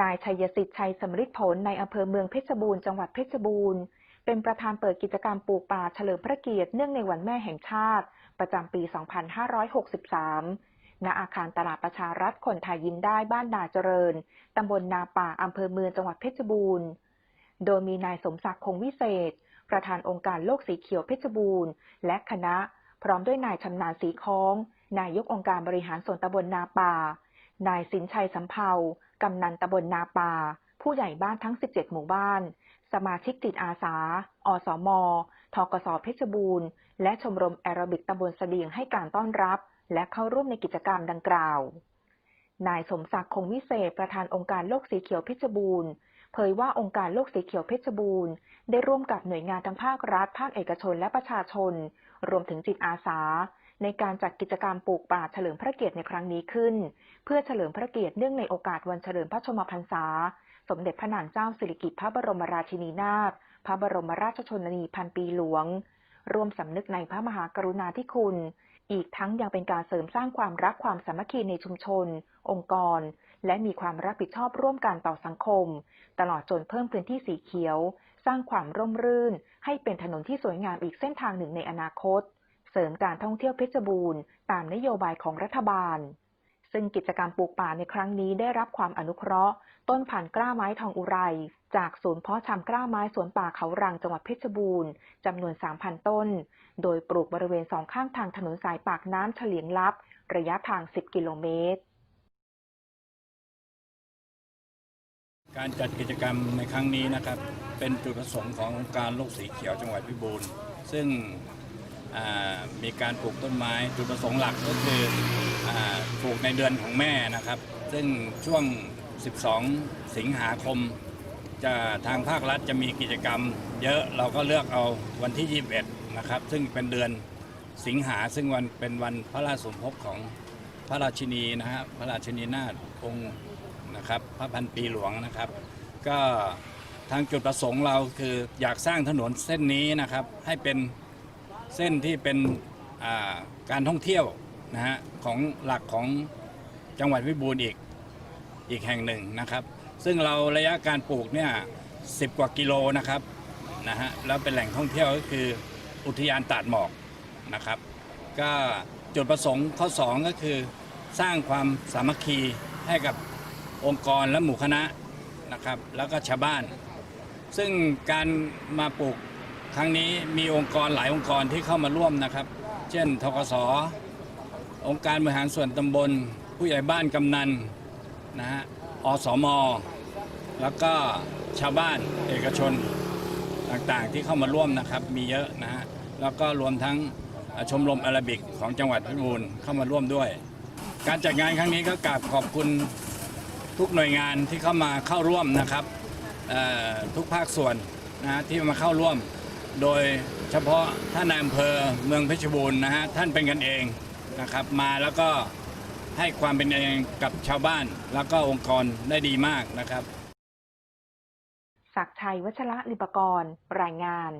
นายชัยสิทธิ์ชัยสำริดผลในอำเภอเมืองเพชรบูรณ์จังหวัดเพชรบูรณ์เป็นประธานเปิดกิจกรรมปลูกป่าเฉลิมพระเกียรติเนื่องในวันแม่แห่งชาติ ประจำปี 2563 ณ อาคารตลาดประชารัฐคนไทยยิ้มได้บ้านนาเจริญ ตำบลนาป่าอำเภอเมืองจังหวัดเพชรบูรณ์ โดยมีนายสมศักดิ์คงวิเศษ ประธานองค์การโลกสีเขียวเพชรบูรณ์ และคณะ พร้อมด้วยนายชำนาญสีค้อง นายกองค์การบริหารส่วนตำบลนาป่า นายสินชัยสำเภากำนันตำบลนาป่า ผู้ใหญ่บ้านทั้ง 17 หมู่บ้าน สมาชิกจิตอาสา อสมทกสเพชรบูรณ์ และชมรมแอโรบิกตำบลเสดียงให้การต้อนรับ และเข้าร่วมในกิจกรรมดังกล่าว นายสมศักดิ์คงวิเศษประธานองค์การโลกสีเขียวเพชรบูรณ์เผยว่าองค์การโลกสีเขียวเพชรบูรณ์ได้ร่วมกับหน่วยงานทั้งภาครัฐ ภาคเอกชนและประชาชน รวมถึงจิตอาสา ในการจัดกิจกรรมปลูกป่าเฉลิมพระเกียรติในครั้งนี้ขึ้น เพื่อเฉลิมพระเกียรติเนื่องในโอกาสวันเฉลิมพระชมพรรษา สมเด็จพระนางเจ้าสิริกิติ์พระบรมราชินีนาถพระบรมราชชนนีพันปีหลวงร่วมสำนึกในพระมหากรุณาธิคุณ อีกทั้งยังเป็นการเสริมสร้างความรักความสามัคคีในชุมชน องค์กร และมีความรับผิดชอบร่วมกันต่อสังคม ตลอดจนเพิ่มพื้นที่สีเขียว สร้างความร่มรื่น ให้เป็นถนนที่สวยงามอีกเส้นทางหนึ่งในอนาคต เสริมการท่องเที่ยวเพชรบูรณ์ตามนโยบายของรัฐบาล ซึ่งกิจกรรมปลูกป่าในครั้งนี้ได้รับความอนุเคราะห์ ต้นพันธุ์กล้าไม้ทองอุไร จากศูนย์เพาะชำกล้าไม้สวนป่าเขารังจังหวัดเพชรบูรณ์จำนวน 3,000 ต้น โดยปลูกบริเวณสองข้างทางถนนสายปากน้ำเฉลียงลับ ระยะทาง 10 กิโลเมตรการจัดกิจกรรมในครั้งนี้นะครับ เป็นจุดประสงค์ขององค์การโลกสีเขียวจังหวัดพิบูรณ์ซึ่ง มีการปลูกต้นไม้จุดประสงค์หลักก็คืออปลูกในเดือนของแม่นะครับ ซึ่งช่วง 12 สิงหาคม จะทางภาครัฐจะมีกิจกรรม เยอะเราก็เลือกเอาวันที่ 21 นะครับ ซึ่งเป็นเดือนสิงหาซึ่งวันเป็นวันพระราชสมภพของพระราชินีนะฮะพระราชินีนาถองค์นะครับพระพันปีหลวงนะครับ ก็ทางจุดประสงค์เราคืออยากสร้างถนนเส้นนี้นะครับให้เป็น เส้นที่เป็นาการท่องเที่ยวนะฮะของหลักของจังหวัดพิบูรณ์อีกอีกแห่งหนึ่งนะครับ ซึ่งเราระยะการปลูกเนี่ยสิกว่ากิโลนะครับนะฮะแล้วเป็นแหล่งท่องเที่ยวก็คืออุทยานตาดหมอกนะครับ ก็จุดประสงค์ข้อ 2 ก็คือสร้างความสามัคคีให้กับองค์กรและหมู่คณะนะครับ แล้วก็ชาวบ้าน ซึ่งการมาปลูก ครั้งนี้มีองค์กรหลายองค์กรที่เข้ามาร่วมนะครับ เช่นทกสองค์การบริหารส่วนตำบล ผู้ใหญ่บ้านกำนันนะฮะอสม แล้วก็ชาวบ้านเอกชนต่างๆที่เข้ามาร่วมนะครับมีเยอะนะฮะแล้วก็รวมทั้งชมรมอาราบิกของจังหวัดพชรบูรณ์เข้ามาร่วมด้วย การจัดงานครั้งนี้ก็กราบขอบคุณทุกหน่วยงานที่เข้ามาเข้าร่วมนะครับทุกภาคส่วนนะฮะที่มาเข้าร่วม โดยเฉพาะท่านนายอำเภอเมืองเพชรบูรณ์นะฮะท่านเป็นกันเองนะครับ มาแล้วก็ให้ความเป็นเองกับชาวบ้าน แล้วก็องค์กรได้ดีมากนะครับ ศักดิ์ชัยวัชระลิปกร รายงาน